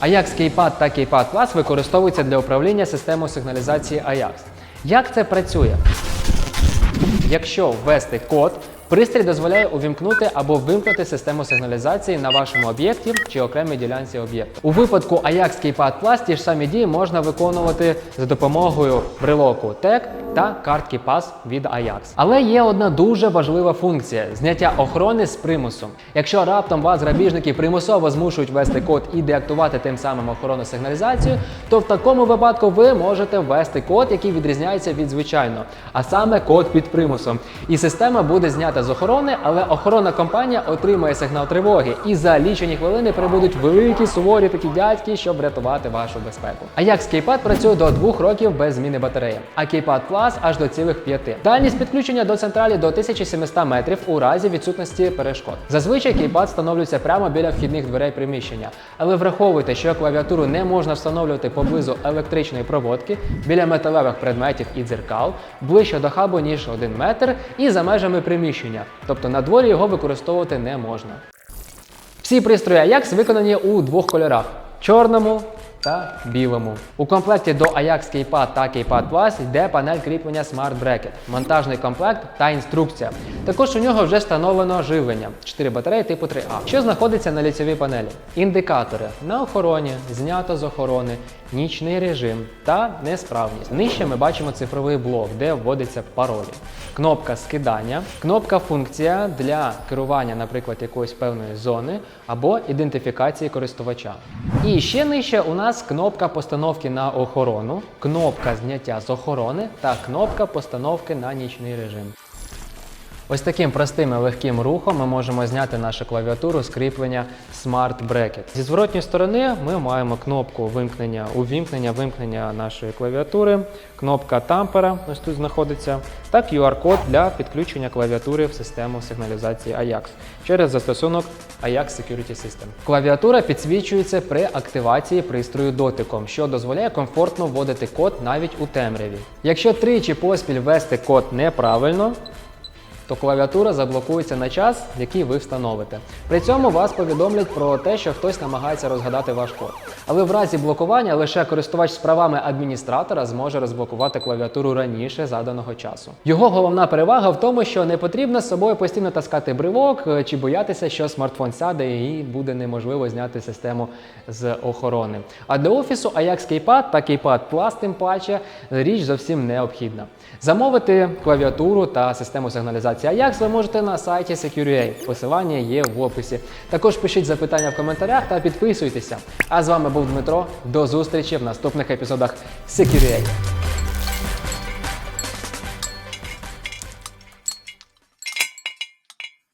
Ajax скейпад та кейпад Plus використовуються для управління системою сигналізації Ajax. Як це працює? Якщо ввести код, пристрій дозволяє увімкнути або вимкнути систему сигналізації на вашому об'єкті чи окремій ділянці об'єкту. У випадку Ajax Keypad Plus ті ж самі дії можна виконувати за допомогою брелоку TEC та картки PAS від Ajax. Але є одна дуже важлива функція зняття охорони з примусом. Якщо раптом вас грабіжники примусово змушують ввести код і деактувати тим самим охоронну сигналізацію, то в такому випадку ви можете ввести код, який відрізняється від звичайного, а саме код під примусом. І система буде знята з охорони, але охоронна компанія отримає сигнал тривоги, і за лічені хвилини прибудуть великі суворі такі дядьки, щоб врятувати вашу безпеку. А як Keypad працює до двох років без зміни батареї, а Keypad Plus аж до цілих п'яти. Дальність підключення до централі до 1700 метрів у разі відсутності перешкод. Зазвичай Keypad встановлюється прямо біля вхідних дверей приміщення, але враховуйте, що клавіатуру не можна встановлювати поблизу електричної проводки, біля металевих предметів і дзеркал, ближче до хабу ніж 1 метр і за межами приміщення, тобто на дворі його використовувати не можна. Всі пристрої Ajax виконані у двох кольорах чорному та білому. У комплекті до Ajax Keypad та Keypad Plus йде панель кріплення Smart Bracket, монтажний комплект та інструкція. Також у нього вже встановлено живлення 4 батареї типу 3А, що знаходиться на ліцевій панелі. Індикатори на охороні, знято з охорони, нічний режим та несправність. Нижче ми бачимо цифровий блок, де вводиться паролі. Кнопка скидання, кнопка функція для керування, наприклад, якоїсь певної зони або ідентифікації користувача. І ще нижче у нас кнопка постановки на охорону, кнопка зняття з охорони та кнопка постановки на нічний режим. Ось таким простим і легким рухом ми можемо зняти нашу клавіатуру з кріплення Smart Bracket. Зі зворотньої сторони ми маємо кнопку вимкнення, увімкнення, вимкнення нашої клавіатури, кнопка тампера, ось тут знаходиться, та QR-код для підключення клавіатури в систему сигналізації Ajax через застосунок Ajax Security System. Клавіатура підсвічується при активації пристрою дотиком, що дозволяє комфортно вводити код навіть у темряві. Якщо тричі поспіль ввести код неправильно, то клавіатура заблокується на час, який ви встановите. При цьому вас повідомлять про те, що хтось намагається розгадати ваш код. Але в разі блокування лише користувач з правами адміністратора зможе розблокувати клавіатуру раніше заданого часу. Його головна перевага в тому, що не потрібно з собою постійно таскати бривок е, чи боятися, що смартфон сяде і буде неможливо зняти систему з охорони. А для офісу Ajax Keypad та Keypad Plus тим паче річ зовсім необхідна. Замовити клавіатуру та систему сигналізації Ajax ви можете на сайті Secure.ua. Посилання є в описі. Також пишіть запитання в коментарях та підписуйтеся. А з вами був Дмитро. До зустрічі в наступних епізодах Secure.ua.